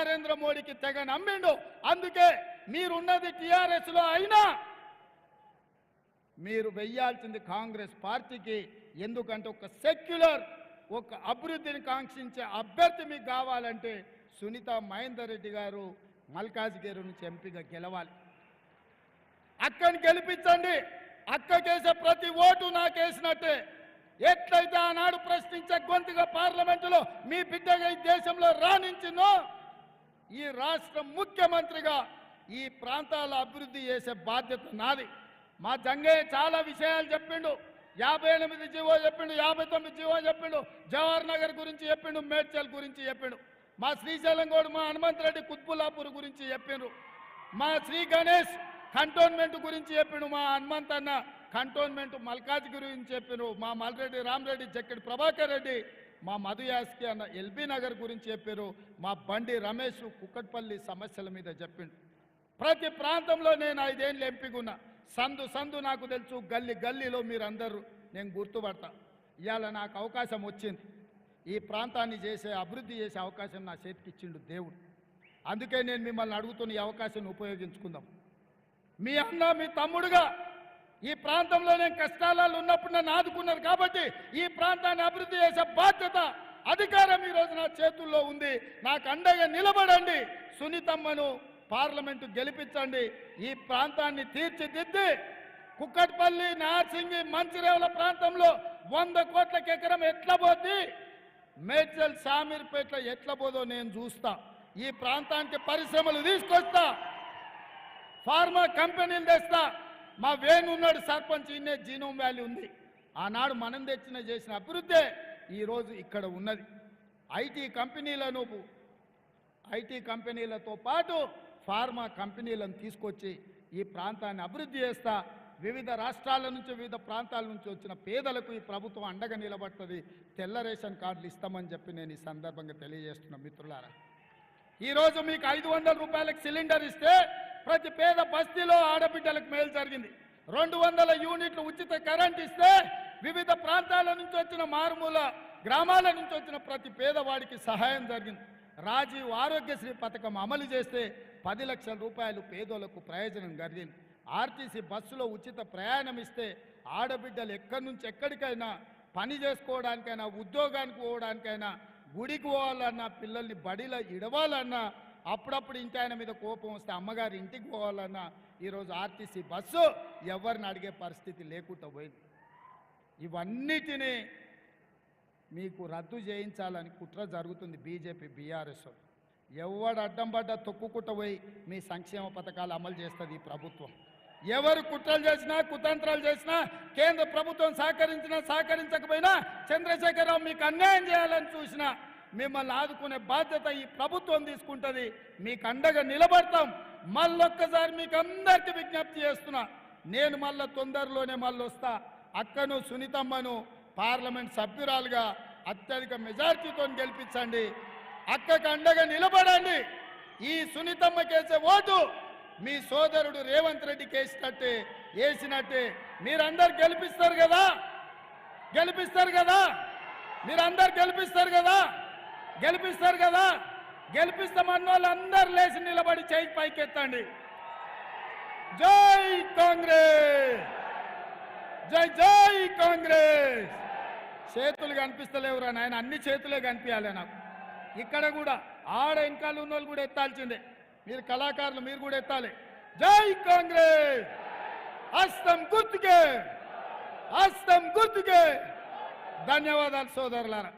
నరేంద్ర మోడీకి తెగ నమ్మిండు. అందుకే మీరున్నది టిఆర్ఎస్లో అయినా మీరు వెయ్యాల్సింది కాంగ్రెస్ పార్టీకి. ఎందుకంటే ఒక సెక్యులర్ ఒక అభివృద్ధిని కాంక్షించే అభ్యర్థి మీకు కావాలంటే సునీత మహేందర్ రెడ్డి గారు మల్కాజ్గిరి నుంచి ఎంపీగా గెలవాలి. అక్కని గెలిపించండి. అక్కకేసే ప్రతి ఓటు నాకేసినట్టే ఎట్లయితే ఆనాడు ప్రశ్నించే గొంతుగా పార్లమెంటులో మీ బిడ్డగా ఈ దేశంలో రాణించిందో ఈ రాష్ట్ర ముఖ్యమంత్రిగా ఈ ప్రాంతాల అభివృద్ధి చేసే బాధ్యత నాది. మా జంగయ్య చాలా విషయాలు చెప్పిండు. యాభై ఎనిమిది జీవో చెప్పిండు యాభై తొమ్మిది జీవో చెప్పిండు. జవహర్ నగర్ గురించి చెప్పిండు మేడ్చల్ గురించి చెప్పిండు. మా శ్రీశైలం గౌడ్ మా హనుమంతరెడ్డి కుత్బుల్లాపూర్ గురించి చెప్పిండ్రు. మా శ్రీ గణేష్ కంటోన్మెంట్ గురించి చెప్పిండు మా హనుమంతన్న కంటోన్మెంట్ మల్కాజ్ గురించి చెప్పిండ్రు. మా మల్రెడ్డి రామరెడ్డి జక్కడి ప్రభాకర్ రెడ్డి మా మధు యాస్కి అన్న ఎల్బీ నగర్ గురించి చెప్పారు. మా బండి రమేష్ కుక్కట్పల్లి సమస్యల మీద చెప్పిండు. ప్రతి ప్రాంతంలో నేను ఐదేళ్ళు ఎంపికున్నా సందు సందు నాకు తెలుసు గల్లి గల్లీలో మీరందరూ నేను గుర్తుపడతా. ఇవాళ నాకు అవకాశం వచ్చింది. ఈ ప్రాంతాన్ని చేసే అభివృద్ధి చేసే అవకాశం నా చేతికి ఇచ్చిండు దేవుడు. అందుకే నేను మిమ్మల్ని అడుగుతున్న ఈ అవకాశాన్ని ఉపయోగించుకుందాం. మీ అన్న మీ తమ్ముడుగా ఈ ప్రాంతంలో నేను కష్టాలలో ఉన్నప్పుడు నన్ను ఆదుకున్నారు కాబట్టి ఈ ప్రాంతాన్ని అభివృద్ధి చేసే బాధ్యత అధికారం ఈ రోజు నా చేతుల్లో ఉంది. నాకు అండగా నిలబడండి. సునీతమ్మను పార్లమెంటు గెలిపించండి. ఈ ప్రాంతాన్ని తీర్చిదిద్ది కుక్కట్పల్లి నార్సింగి మంచిరేవుల ప్రాంతంలో వంద కోట్లకి ఎకరం ఎట్లా పోద్ది? మేడ్చల్ సామీర్పేట ఎట్లా పోదో నేను చూస్తా. ఈ ప్రాంతానికి పరిశ్రమలు తీసుకొస్తా. ఫార్మా కంపెనీలు తెస్తా. మా వేణు ఉన్నాడు సర్పంచ్ ఇన్నే జీనోమ్ వ్యాలీ ఉంది. ఆనాడు మనం తెచ్చిన చేసిన అభివృద్ధే ఈరోజు ఇక్కడ ఉన్నది. ఐటీ కంపెనీలను ఐటీ కంపెనీలతో పాటు ఫార్మా కంపెనీలను తీసుకొచ్చి ఈ ప్రాంతాన్ని అభివృద్ధి చేస్తా వివిధ రాష్ట్రాల నుంచి వివిధ ప్రాంతాల నుంచి వచ్చిన పేదలకు ఈ ప్రభుత్వం అండగా నిలబడుతుంది. తెల్ల రేషన్ కార్డులు ఇస్తామని చెప్పి నేను ఈ సందర్భంగా తెలియజేస్తున్నా మిత్రులారా. ఈరోజు మీకు ఐదు వందల రూపాయలకు సిలిండర్ ఇస్తే ప్రతి పేద బస్తీలో ఆడబిడ్డలకు మేలు జరిగింది. రెండు వందల యూనిట్లు ఉచిత కరెంట్ ఇస్తే వివిధ ప్రాంతాల నుంచి వచ్చిన మారుమూల గ్రామాల నుంచి వచ్చిన ప్రతి పేదవాడికి సహాయం జరిగింది. రాజీవ్ ఆరోగ్యశ్రీ పథకం అమలు చేస్తే పది లక్షల రూపాయలు పేదోలకు ప్రయోజనం కలిగింది. ఆర్టీసీ బస్సులో ఉచిత ప్రయాణం ఇస్తే ఆడబిడ్డలు ఎక్కడి నుంచి ఎక్కడికైనా పని చేసుకోవడానికైనా ఉద్యోగానికి పోవడానికైనా గుడికి పోవాలన్నా పిల్లల్ని బడిలో ఇడవాలన్నా అప్పుడప్పుడు ఇంటి ఆయన మీద కోపం వస్తే అమ్మగారి ఇంటికి పోవాలన్నా ఈరోజు ఆర్టీసీ బస్సు ఎవరిని అడిగే పరిస్థితి లేకుండా పోయింది. ఇవన్నిటినీ మీకు రద్దు చేయించాలని కుట్ర జరుగుతుంది బీజేపీ బీఆర్ఎస్ ఎవడు అడ్డం పడ్డ తొక్కుకుంటూ పోయి మీ సంక్షేమ పథకాలు అమలు చేస్తుంది ఈ ప్రభుత్వం. ఎవరు కుట్రలు చేసినా కుతంత్రాలు చేసినా కేంద్ర ప్రభుత్వం సహకరించినా సహకరించకపోయినా చంద్రశేఖరరావు మీకు అన్యాయం చేయాలని చూసినా మిమ్మల్ని ఆదుకునే బాధ్యత ఈ ప్రభుత్వం తీసుకుంటుంది. మీకు అండగా నిలబడతాం. మళ్ళొక్కసారి మీకు అందరికీ విజ్ఞప్తి చేస్తున్నా. నేను మళ్ళా తొందరలోనే మళ్ళీ వస్తా. అక్కను సునీతమ్మను పార్లమెంట్ సభ్యురాలుగా అత్యధిక మెజార్టీతో గెలిపించండి. అక్కకు అండగా నిలబడండి. ఈ సునీతమ్మ కేసే ఓటు మీ సోదరుడు రేవంత్ రెడ్డి కేసినట్టే వేసినట్టే. మీరందరు గెలిపిస్తారు కదా? గెలిపిస్తారు కదా? మీరందరు గెలిపిస్తారు కదా? గెలిపిస్తారు కదా. గెలిపిస్తామన్న వాళ్ళందరూ లేచి నిలబడి చేయి పైకెత్తండి. జై కాంగ్రెస్! జై జై కాంగ్రెస్! చేతులు కనిపిస్తలేవురా నాయన అన్ని చేతులే కనిపించాలి నాకు. ఇక్కడ కూడా ఆడ వెనకాల ఉన్న వాళ్ళు కూడా ఎత్తాల్సిందే. మీరు కళాకారులు మీరు కూడా ఎత్తాలి. జై కాంగ్రెస్! హస్తం గుర్తుకే! హస్తం గుర్తుకే! ధన్యవాదాలు సోదరులారా.